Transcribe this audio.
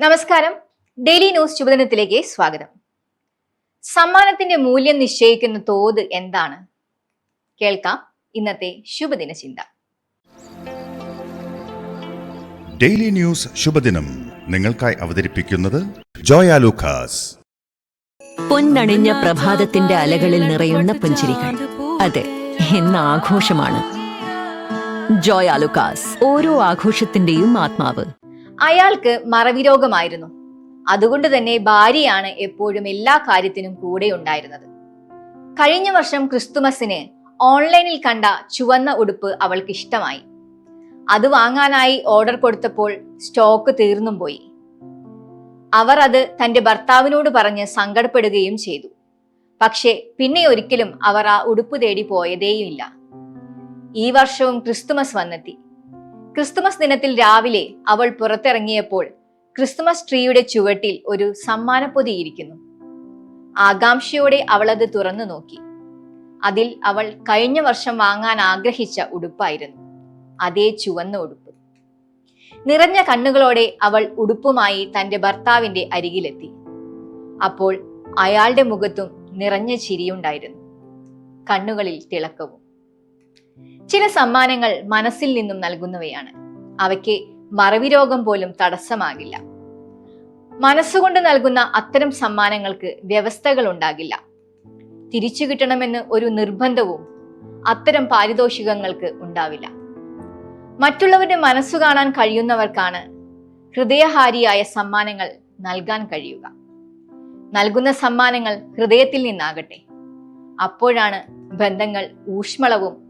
നമസ്കാരം. Daily news ശുഭദിനത്തിലേക്ക് സ്വാഗതം. സമ്മാനത്തിന്റെ മൂല്യം നിശ്ചയിക്കുന്ന തോത് എന്താണ്? കേൾക്കാം ഇന്നത്തെ ശുഭദിന ചിന്ത. ഡെയിലി ന്യൂസ് ശുഭദിനം നിങ്ങൾക്കായി അവതരിപ്പിക്കുന്നത് ജോയ ലൂക്കാസ്. പൊന്നണിഞ്ഞ പ്രഭാതത്തിന്റെ അലകളിൽ നിറയുന്ന പുഞ്ചിരികൾ. അതെ എന്ന ആഘോഷമാണ് ജോയാലുക്കാസ് ഓരോ ആഘോഷത്തിന്റെയും ആത്മാവ്. അയാൾക്ക് മറവിരോഗമായിരുന്നു. അതുകൊണ്ട് തന്നെ ഭാര്യയാണ് എപ്പോഴും എല്ലാ കാര്യത്തിനും കൂടെ ഉണ്ടായിരുന്നത്. കഴിഞ്ഞ വർഷം ക്രിസ്തുമസിന് ഓൺലൈനിൽ കണ്ട ചുവന്ന ഉടുപ്പ് അവൾക്ക് ഇഷ്ടമായി. അത് വാങ്ങാനായി ഓർഡർ കൊടുത്തപ്പോൾ സ്റ്റോക്ക് തീർന്നും പോയി. അവർ അത് തന്റെ ഭർത്താവിനോട് പറഞ്ഞ് സങ്കടപ്പെടുകയും ചെയ്തു. പക്ഷേ പിന്നെ ഒരിക്കലും അവർ ആ ഉടുപ്പ് തേടി പോയതേയില്ല. ഈ വർഷവും ക്രിസ്തുമസ് വന്നെത്തി. ക്രിസ്തുമസ് ദിനത്തിൽ രാവിലെ അവൾ പുറത്തിറങ്ങിയപ്പോൾ ക്രിസ്തുമസ് ട്രീയുടെ ചുവട്ടിൽ ഒരു സമ്മാനപ്പൊതിയിരിക്കുന്നു ആകാംക്ഷയോടെ അവൾ അത് തുറന്നു നോക്കി. അതിൽ അവൾ കഴിഞ്ഞ വർഷം വാങ്ങാൻ ആഗ്രഹിച്ച ഉടുപ്പായിരുന്നു. അതേ ചുവന്ന ഉടുപ്പ്. നിറഞ്ഞ കണ്ണുകളോടെ അവൾ ഉടുപ്പുമായി തന്റെ ഭർത്താവിന്റെ അരികിലെത്തി. അപ്പോൾ അയാളുടെ മുഖത്തും നിറഞ്ഞ ചിരിയുണ്ടായിരുന്നു. കണ്ണുകളിൽ തിളക്കവും. ചില സമ്മാനങ്ങൾ മനസ്സിൽ നിന്നും നൽകുന്നവയാണ്. അവയ്ക്ക് മറവി രോഗം പോലും തടസ്സമാകില്ല. മനസ്സുകൊണ്ട് നൽകുന്ന അത്തരം സമ്മാനങ്ങൾക്ക് വ്യവസ്ഥകൾ ഉണ്ടാകില്ല. തിരിച്ചു കിട്ടണമെന്ന് ഒരു നിർബന്ധവും അത്തരം പാരിതോഷികങ്ങൾക്ക് ഉണ്ടാവില്ല. മറ്റുള്ളവരുടെ മനസ്സു കാണാൻ കഴിയുന്നവർക്കാണ് ഹൃദയഹാരിയായ സമ്മാനങ്ങൾ നൽകാൻ കഴിയുക. നൽകുന്ന സമ്മാനങ്ങൾ ഹൃദയത്തിൽ നിന്നാകട്ടെ. അപ്പോഴാണ് ബന്ധങ്ങൾ ഊഷ്മളവും